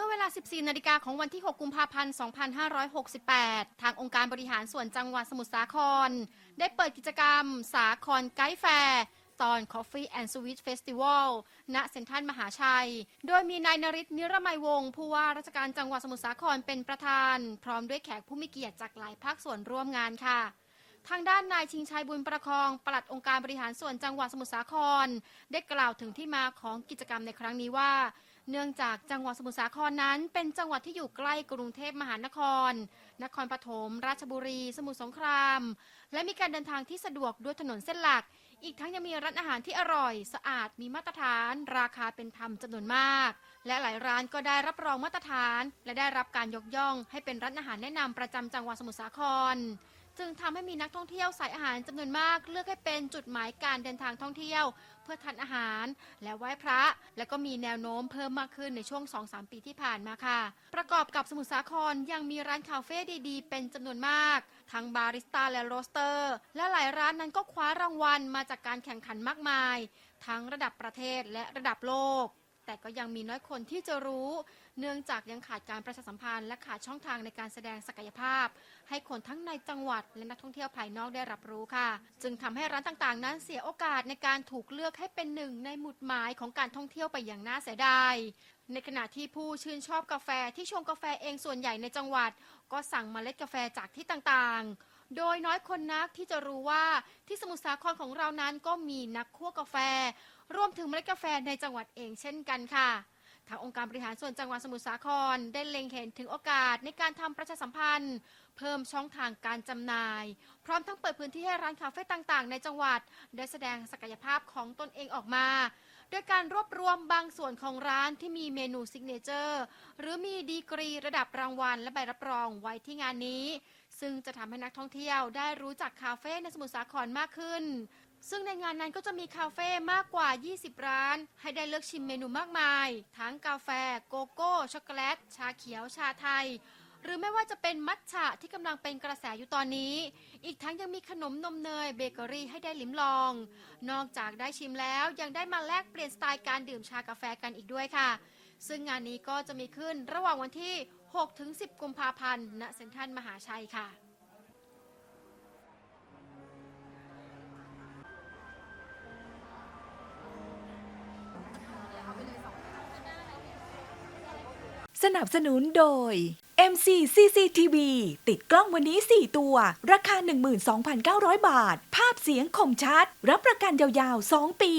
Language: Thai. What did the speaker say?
มื่อเวลา 14 นาฬิกาของวันที่ 6 กุมภาพันธ์ 2568 ทางองค์การบริหารส่วนจังหวัดสมุทรสาคร ได้เปิดกิจกรรม สาครไกด์แฟร์ตอน Coffee and Sweet Festival ณ เซ็นทรัลมหาชัย โดยมีนายนริศนิรมัยวงศ์ผู้ว่าราชการจังหวัดสมุทรสาครเป็นประธาน พร้อมด้วยแขกผู้มีเกียรติจากหลายภาคส่วนร่วมงานค่ะ ทางด้านนายชิงชัยบุญประคอง ปลัดองค์การบริหารส่วนจังหวัดสมุทรสาคร ได้กล่าวถึงที่มาของกิจกรรมในครั้งนี้ว่า เนื่องจากจังหวัดสมุทรสาครนั้น เป็นจังหวัดที่อยู่ใกล้กรุงเทพมหานคร นครปฐม ราชบุรี สมุทรสงคราม และมีการเดินทางที่สะดวกด้วยถนนเส้นหลัก อีกทั้งยังมีร้านอาหารที่อร่อย สะอาด มีมาตรฐาน ราคาเป็นธรรมจำนวนมาก และหลายร้านก็ได้รับรองมาตรฐาน และได้รับการยกย่อง ให้เป็นร้านอาหารแนะนำประจำจังหวัดสมุทรสาคร จึงทำให้มีนักท่องเที่ยวสายอาหารจำนวนมาก เลือกให้เป็นจุดหมายการเดินทางท่องเที่ยว เพื่อทานอาหาร และไหว้พระ และก็มีแนวโน้มเพิ่มมากขึ้นในช่วง 2-3 ปีที่ผ่านมาค่ะ ประกอบกับสมุทรสาครยังมีร้านคาเฟ่ดีๆ เป็นจำนวนมาก ทั้งบาริสต้าและโรสเตอร์ และหลายร้านนั้นก็คว้ารางวัลมาจากการแข่งขันมากมาย ทั้งระดับประเทศและระดับโลก แต่ก็ยังมีน้อยคนที่จะรู้ เนื่องจากยังขาดการประชาสัมพันธ์และขาดช่องทางในการแสดงศักยภาพ ให้คนทั้งในจังหวัดและนักท่องเที่ยวภายนอกได้รับรู้ค่ะ จึงทำให้ร้านต่างๆ นั้นเสียโอกาสในการถูกเลือกให้เป็นหนึ่งในหมุดหมายของการท่องเที่ยวไปอย่างน่าเสียดายในขณะที่ผู้ชื่นชอบกาแฟที่ชงกาแฟเองส่วนใหญ่ในจังหวัด ก็สั่งเมล็ดกาแฟจากที่ต่างๆ โดยน้อยคนนักที่จะรู้ว่าที่สมุทรสาครของเรานั้นก็มีนักคั่วกาแฟ รวมถึงเมล็ดกาแฟในจังหวัดเองเช่นกันค่ะทางองค์การบริหารส่วนจังหวัดสมุทรสาครได้เล็งเห็นถึงโอกาสในการทำประชาสัมพันธ์ เพิ่มช่องทางการจำหน่าย พร้อมทั้งเปิดพื้นที่ให้ร้านคาเฟ่ต่างๆ ในจังหวัด ได้แสดงศักยภาพของตนเองออกมาโดยการรวบรวมบางส่วนของร้านที่มีเมนูซิกเนเจอร์ หรือมีดีกรีระดับรางวัลและใบรับรองไว้ที่งานนี้ ซึ่งจะทำให้นักท่องเที่ยวได้รู้จักคาเฟ่ในสมุทรสาครมากขึ้น ซึ่งในงานนั้นก็จะมีคาเฟ่มากกว่า 20 ร้าน ให้ได้เลือกชิมเมนูมากมาย ทั้งกาแฟ โกโก้ ช็อกโกแลต ชาเขียว ชาไทย หรือไม่ว่าจะเป็นมัทฉะที่กำลังเป็นกระแสอยู่ตอนนี้ อีกทั้งยังมีขนมนมเนยเบเกอรี่ให้ได้ลิ้มลอง นอกจากได้ชิมแล้วยังได้มาแลกเปลี่ยนสไตล์การดื่มชากาแฟกันอีกด้วยค่ะ ซึ่งงานนี้ก็จะมีขึ้นระหว่างวันที่ 6-10 กุมภาพันธ์ ณ เซ็นทรัลมหาชัยค่ะสนับสนุนโดย MC CCTV ติดกล้องวันนี้ 4 ตัว ราคา 12,900 บาท ภาพเสียงคมชัด รับประกันยาวๆ 2 ปี